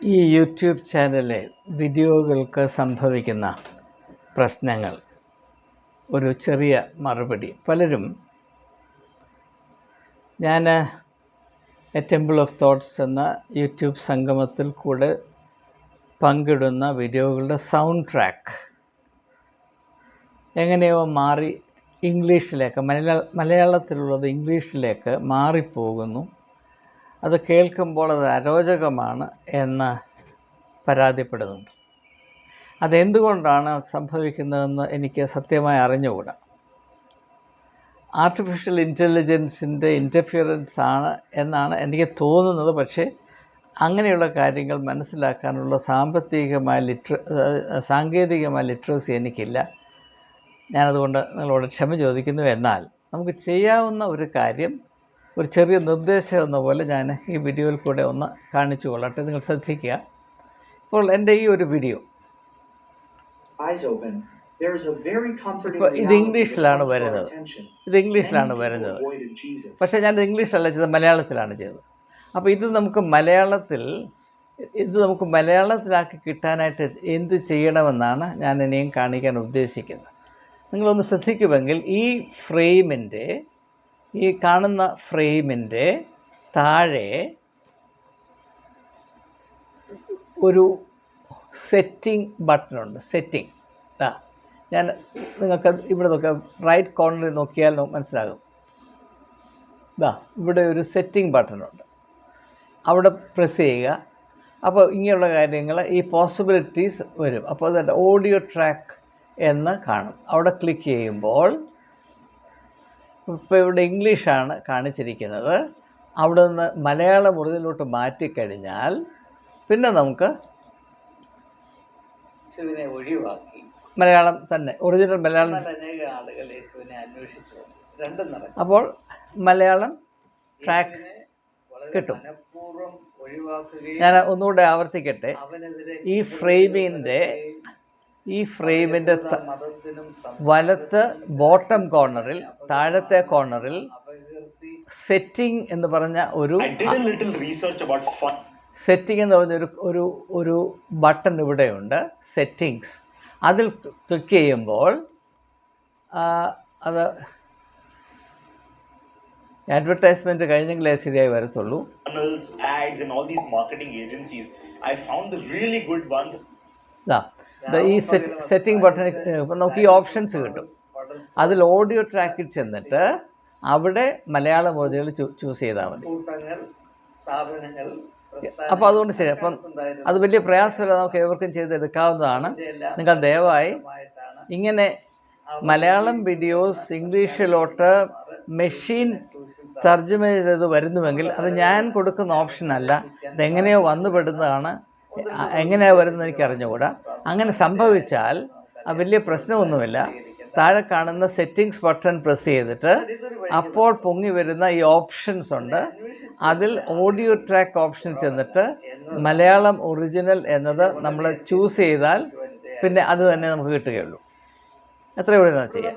ഈ യൂട്യൂബ് ചാനലിലെ വീഡിയോകൾക്ക് സംഭവിക്കുന്ന പ്രശ്നങ്ങൾ. ഒരു ചെറിയ മറുപടി. പലരും ഞാൻ എ ടെമ്പിൾ ഓഫ് തോട്ട്സ് എന്ന യൂട്യൂബ് സംഗമത്തിൽ കൂടെ പങ്കിടുന്ന വീഡിയോകളുടെ സൗണ്ട് ട്രാക്ക് എങ്ങനെയോ മാറി ഇംഗ്ലീഷിലേക്ക് മലയാള മലയാളത്തിലുള്ളത് ഇംഗ്ലീഷിലേക്ക് മാറിപ്പോകുന്നു. അത് കേൾക്കുമ്പോൾ അത് അരോചകമാണ് എന്ന് പരാതിപ്പെടുന്നുണ്ട്. അതെന്തുകൊണ്ടാണ് സംഭവിക്കുന്നതെന്ന് എനിക്ക് സത്യമായി അറിഞ്ഞുകൂടാ. ആർട്ടിഫിഷ്യൽ ഇന്റലിജൻസിന്റെ ഇന്റർഫിയറൻസ് ആണ് എന്നാണ് എനിക്ക് തോന്നുന്നത്. പക്ഷേ അങ്ങനെയുള്ള കാര്യങ്ങൾ മനസ്സിലാക്കാനുള്ള സാമ്പത്തികമായ ലിറ്റ സാങ്കേതികമായ ലിറ്ററസി എനിക്കില്ല. ഞാനതുകൊണ്ട് നിങ്ങളോട് ക്ഷമ ചോദിക്കുന്നു. എന്നാൽ നമുക്ക് ചെയ്യാവുന്ന ഒരു കാര്യം ഒരു ചെറിയ നിർദ്ദേശം എന്ന പോലെ ഞാൻ ഈ വീഡിയോയിൽ കൂടെ ഒന്ന് കാണിച്ചു കൊള്ളട്ടെ. നിങ്ങൾ ശ്രദ്ധിക്കുക. ഇപ്പോൾ എന്റെ ഈ ഒരു വീഡിയോ. ഇപ്പോൾ ഇത് ഇംഗ്ലീഷിലാണ് വരുന്നത്. ഇത് ഇംഗ്ലീഷിലാണ് വരുന്നത്. പക്ഷേ ഞാൻ ഇംഗ്ലീഷല്ല ചെയ്തത് മലയാളത്തിലാണ് ചെയ്തത്. അപ്പോൾ ഇത് നമുക്ക് മലയാളത്തിൽ ഇത് നമുക്ക് മലയാളത്തിലാക്കി കിട്ടാനായിട്ട് എന്ത് ചെയ്യണമെന്നാണ് ഞാൻ ഇനിയും കാണിക്കാൻ ഉദ്ദേശിക്കുന്നത്. നിങ്ങളൊന്ന് ശ്രദ്ധിക്കുമെങ്കിൽ ഈ ഫ്രെയിമിന്റെ ഈ കാണുന്ന ഫ്രെയിമിന്റെ താഴെ ഒരു സെറ്റിംഗ് ബട്ടണുണ്ട് സെറ്റിംഗ്. ആ ഞാൻ നിങ്ങൾക്ക് ഇവിടെ നോക്കാം റൈറ്റ് കോർണറിൽ നോക്കിയാൽ മനസ്സിലാകും. ഇതാ ഇവിടെ ഒരു സെറ്റിംഗ് ബട്ടണുണ്ട്. അവിടെ പ്രസ് ചെയ്യുക. അപ്പോൾ ഇങ്ങനെയുള്ള കാര്യങ്ങൾ ഈ പോസിബിലിറ്റീസ് വരും. അപ്പോൾ അതിന്റെ ഓഡിയോ ട്രാക്ക് എന്ന് കാണും. അവിടെ ക്ലിക്ക് ചെയ്യുമ്പോൾ ഇപ്പോൾ ഇവിടെ ഇംഗ്ലീഷാണ് കാണിച്ചിരിക്കുന്നത്. അവിടെ നിന്ന് മലയാളം ഒറിജിനലോട്ട് മാറ്റിക്കഴിഞ്ഞാൽ പിന്നെ നമുക്ക് യേശുവിനെ ഒഴിവാക്കി. മലയാളം തന്നെ ഒറിജിനൽ മലയാളം. അനേക ആളുകൾ യേശുവിനെ അന്വേഷിച്ചു രണ്ടും നടക്കും. അപ്പോൾ മലയാളം ട്രാക്ക് കിട്ടും. ഞാൻ ഒന്നുകൂടെ ആവർത്തിക്കട്ടെ. ഈ ഫ്രെയിമിന്റെ ഈ ഫ്രെയിമിന്റെ വലത്ത് ബോട്ടം കോർണറിൽ താഴത്തെ കോർണറിൽ സെറ്റിംഗ് എന്ന് പറഞ്ഞ ഒരു. സെറ്റിംഗ് എന്ന് പറഞ്ഞ ഒരു ഒരു ബട്ടൺ ഇവിടെയുണ്ട് സെറ്റിങ്സ് അതിൽ ക്ലിക്ക് ചെയ്യുമ്പോൾ അത് അഡ്വർടൈസ്മെന്റ് കഴിഞ്ഞെങ്കിലേ ശരിയായി വരത്തുള്ളൂ ads and all these marketing agencies I. ഇതാ ഈ സെറ്റ് സെറ്റിംഗ് ബട്ടൺ ഇപ്പം നമുക്ക് ഈ ഓപ്ഷൻസ് കിട്ടും. അതിൽ ഓഡിയോ ട്രാക്കിൽ ചെന്നിട്ട് അവിടെ മലയാള മോദികൾ ചൂസ് ചെയ്താൽ മതി. അപ്പോൾ അതുകൊണ്ട് ശരി അപ്പം അത് വലിയ പ്രയാസമില്ല നമുക്ക് ഏവർക്കും ചെയ്തെടുക്കാവുന്നതാണ്. നിങ്ങൾ ദയവായി ഇങ്ങനെ മലയാളം വീഡിയോസ് ഇംഗ്ലീഷിലോട്ട് മെഷീൻ തർജമ ചെയ്തത് വരുന്നുവെങ്കിൽ അത് ഞാൻ കൊടുക്കുന്ന ഓപ്ഷൻ അല്ല ഇതെങ്ങനെയോ വന്നുപെടുന്നതാണ് എ- എങ്ങനെയാ വരുന്നത് എനിക്ക് അറിഞ്ഞുകൂടാ അങ്ങനെ സംഭവിച്ചാൽ ആ വലിയ പ്രശ്നമൊന്നുമില്ല. താഴെ കാണുന്ന സെറ്റിങ്സ് ബട്ടൺ പ്രസ് ചെയ്തിട്ട് അപ്പോൾ പൊങ്ങി വരുന്ന ഈ ഓപ്ഷൻസ് ഉണ്ട്. അതിൽ ഓഡിയോ ട്രാക്ക് ഓപ്ഷൻ ചെന്നിട്ട് മലയാളം ഒറിജിനൽ എന്നത് നമ്മൾ ചൂസ് ചെയ്താൽ പിന്നെ അത് തന്നെ നമുക്ക് കിട്ടുകയുള്ളൂ. എത്ര ഇവിടെ ചെയ്യാം